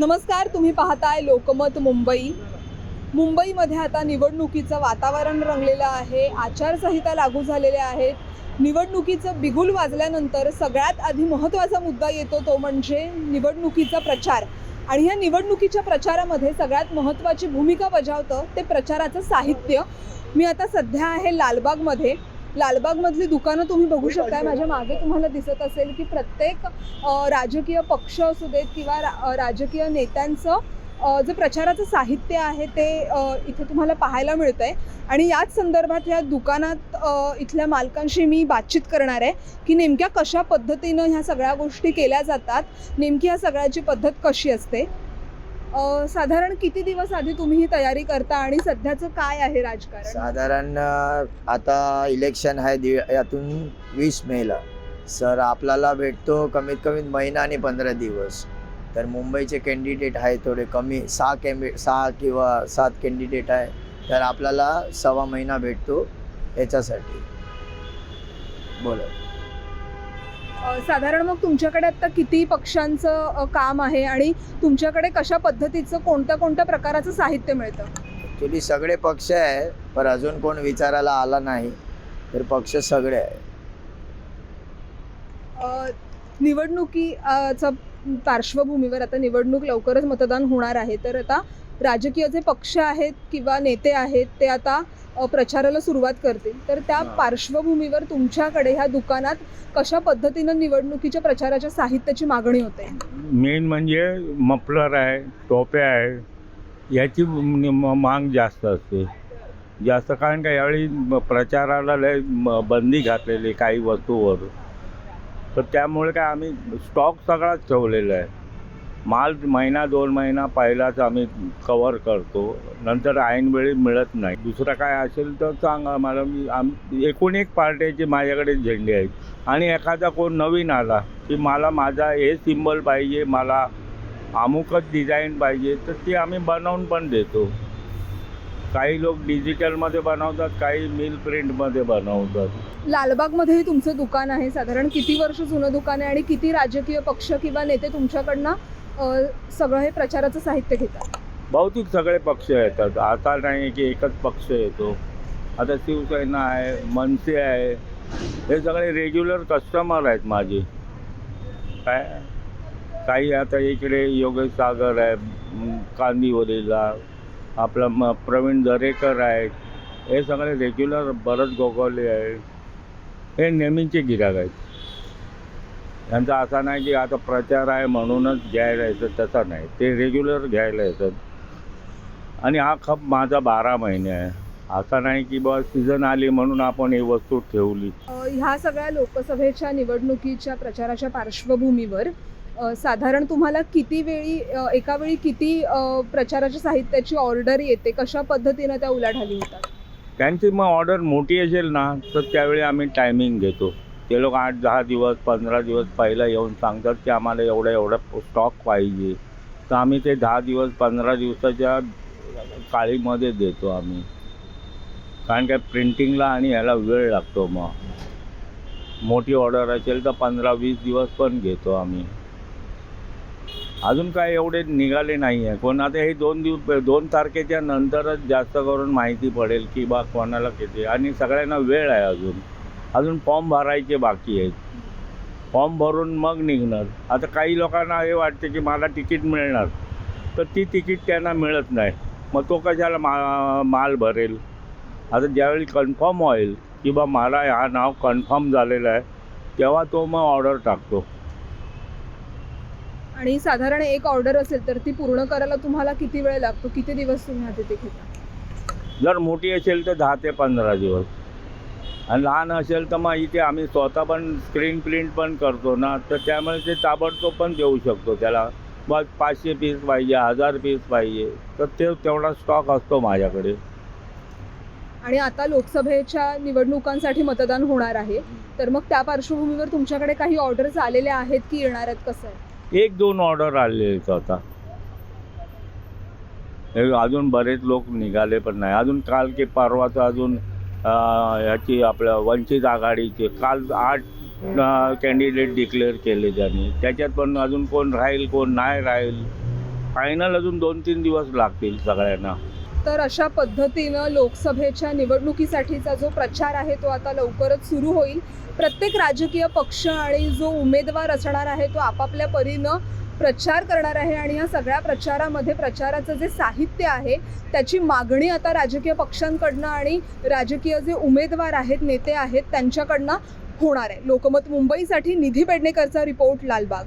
नमस्कार तुम्ही पाहताय लोकमत मुंबई. मुंबईमध्ये आता निवडणुकीचं वातावरण रंगलेलं आहे. आचारसंहिता लागू झालेल्या आहेत. निवडणुकीचं बिगुल वाजल्यानंतर सगळ्यात आधी महत्त्वाचा मुद्दा येतो तो म्हणजे निवडणुकीचा प्रचार. आणि ह्या निवडणुकीच्या प्रचारामध्ये सगळ्यात महत्त्वाची भूमिका बजावतं ते प्रचाराचं साहित्य. मी आता सध्या आहे लालबागमध्ये. लालबागमधली दुकानं तुम्ही बघू शकताय. माझ्या मागे तुम्हाला दिसत असेल की प्रत्येक राजकीय पक्ष असू देत किंवा रा राजकीय नेत्यांचं जे प्रचाराचं साहित्य आहे ते इथे तुम्हाला पाहायला मिळतं आहे आणि याच संदर्भात या दुकानात इथल्या मालकांशी मी बातचीत करणार आहे की नेमक्या कशा पद्धतीनं ह्या सगळ्या गोष्टी केल्या जातात नेमकी ह्या सगळ्याची पद्धत कशी असते? साधारण किती दिवस आधी तुम्ही ही तयारी करता आणि सध्याचं काय आहे राजकारण? साधारण अ, आता इलेक्शन आहे दि यातून वीस मेला. सर आपल्याला भेटतो कमीत कमी महिना आणि पंधरा दिवस. तर मुंबईचे कॅन्डिडेट आहे थोडे कमी सहा कॅम्बे सहा किंवा सात कॅन्डिडेट आहे. तर आपल्याला सव्वा महिना भेटतो याच्यासाठी. बोला. साधारण मग तुमच्याकडे आता किती पक्षांचं काम आहे आणि तुमच्याकडे कशा पद्धतीचं कोणत्या कोणत्या प्रकाराचं साहित्य मिळतं? ॲक्च्युली सगळे पक्ष आहे पण अजून कोण विचारायला आला नाही तर पक्ष सगळे आहे. अ, निवडणुकीच्या पार्श्वभूमीवर आता निवडणूक लवकरच मतदान होणार आहे तर आता राजकीय जे पक्ष आहेत किंवा नेते आहेत ते आता प्रचाराला सुरुवात करतील. तर त्या. पार्श्वभूमीवर तुमच्याकडे ह्या दुकानात कशा पद्धतीनं निवडणुकीच्या प्रचाराच्या साहित्याची मागणी होते? मेन म्हणजे मफलर आहे टोप्या आहे याची मांग जास्त असते. जास्त कारण का यावेळी प्रचाराला लय बंदी घातलेली काही वस्तूवर. तर त्यामुळे काय आम्ही स्टॉक सगळाच ठेवलेला आहे. माल महिना दोन महिना पहिलाच आम्ही कवर करतो. नंतर ऐनवेळी मिळत नाही. दुसरं काय असेल तर सांगा मला मी आम एकूण एक पार्ट्याचे माझ्याकडे झेंडे आहेत. आणि एखादा कोण नवीन आला की मला माझा हे सिम्बल पाहिजे मला अमुकच डिझाईन पाहिजे तर ती आम्ही बनवून पण देतो. काही लोक डिजिटलमध्ये बनवतात काही मिल प्रिंटमध्ये बनवतात. लालबागमध्येही तुमचं दुकान आहे. साधारण किती वर्ष जुनं दुकान आहे आणि किती राजकीय पक्ष किंवा नेते तुमच्याकडनं सगळं हे प्रचाराचं साहित्य घेतात. बहुतेक सगळे पक्ष येतात. आता नाही की एकच पक्ष येतो. आता शिवसेना आहे मनसे आहे हे सगळे रेग्युलर कस्टमर आहेत माझे. काय? काही आता इकडे योगेश सागर आहे म, कांदिवलीला आपला म प्रवीण दरेकर आहेत. हे सगळे रेग्युलर भरत गोगावले आहे हे नेहमीचे गिराक आहेत. त्यांचा असा नाही की आता प्रचार आहे म्हणूनच घ्यायला येतं तसं नाही. ते रेग्युलर घ्यायला येतात आणि हा खप माझा बारा महिने आहे. असा नाही की बा सीझन आली म्हणून आपण ही वस्तू ठेवली. ह्या सगळ्या लोकसभेच्या निवडणुकीच्या प्रचाराच्या पार्श्वभूमीवर साधारण तुम्हाला किती वेळी एका वेळी किती प्रचाराच्या साहित्याची ऑर्डर येते? कशा पद्धतीनं त्या उलाढाली होतात? त्यांची मग ऑर्डर मोठी असेल ना तर त्यावेळी आम्ही टायमिंग घेतो. ते लोक आठ दहा दिवस पंधरा दिवस पहिला येऊन सांगतात की आम्हाला एवढा एवढा स्टॉक पाहिजे. तर आम्ही ते दहा दिवस पंधरा दिवसाच्या काळीमध्ये देतो आम्ही. कारण काय प्रिंटिंगला आणि ह्याला वेळ लागतो मग. मोठी ऑर्डर असेल तर पंधरा वीस दिवस पण घेतो आम्ही. अजून काय एवढे निघाले नाही आहे कोण आता हे दोन दिवस दोन तारखेच्या नंतरच जास्त करून माहिती पडेल की बा कोणाला किती. आणि सगळ्यांना वेळ आहे अजून. अजून फॉर्म भरायचे बाकी आहेत. फॉर्म भरून मग निघणार. आता काही लोकांना हे वाटते की मला तिकीट मिळणार. तर ती तिकीट त्यांना मिळत नाही. मग तो कशाला मा माल भरेल? आता ज्यावेळी कन्फर्म होईल की बा मला हा नाव कन्फर्म झालेलं आहे तेव्हा तो मग ऑर्डर टाकतो. आणि साधारण एक ऑर्डर असेल तर ती पूर्ण करायला तुम्हाला किती वेळ लागतो? किती दिवस तुम्ही हाती घेता जर मोठी असेल तर दहा ते पंधरा दिवस. आणि लहान असेल तर मग इथे आम्ही स्वतः पण स्क्रीन प्रिंट पण करतो ना. तर त्यामुळे ते ताबडतोब पण देऊ शकतो त्याला. बस पाचशे पीस पाहिजे हजार पीस पाहिजे. तर ते तेवढा स्टॉक असतो माझ्याकडे. आणि आता लोकसभेच्या निवडणुकांसाठी मतदान होणार आहे. तर मग त्या पार्श्वभूमीवर तुमच्याकडे काही ऑर्डर्स आलेल्या आहेत की येणार आहेत? कसं आहे? एक दोन ऑर्डर आलेले आहेत आता. अजून बरेच लोक निघाले पण नाही. अजून काल की परवाचं अजून ह्याची आपल्या वंचित आघाडीचे काल आठ कॅन्डिडेट डिक्लेअर केले त्यांनी. त्याच्यात पण अजून कोण राहील कोण नाही राहील? फायनल अजून दोन तीन दिवस लागतील सगळ्यांना. तर अशा पद्धतीनं लोकसभेच्या निवडणुकीसाठीचा जो प्रचार आहे तो आता लवकरच सुरू होईल. प्रत्येक राजकीय पक्ष आणि जो उमेदवार असणार आहे तो आपापल्या परीनं प्रचार करणार आहे आणि या सगळ्या प्रचारामध्ये प्रचाराचं जे साहित्य आहे त्याची मागणी आता राजकीय पक्षांकडनं आणि राजकीय जे उमेदवार आहेत नेते आहेत त्यांच्याकडनं होणार आहे. लोकमत मुंबईसाठी निधी पेडणेकरचा रिपोर्ट लालबाग.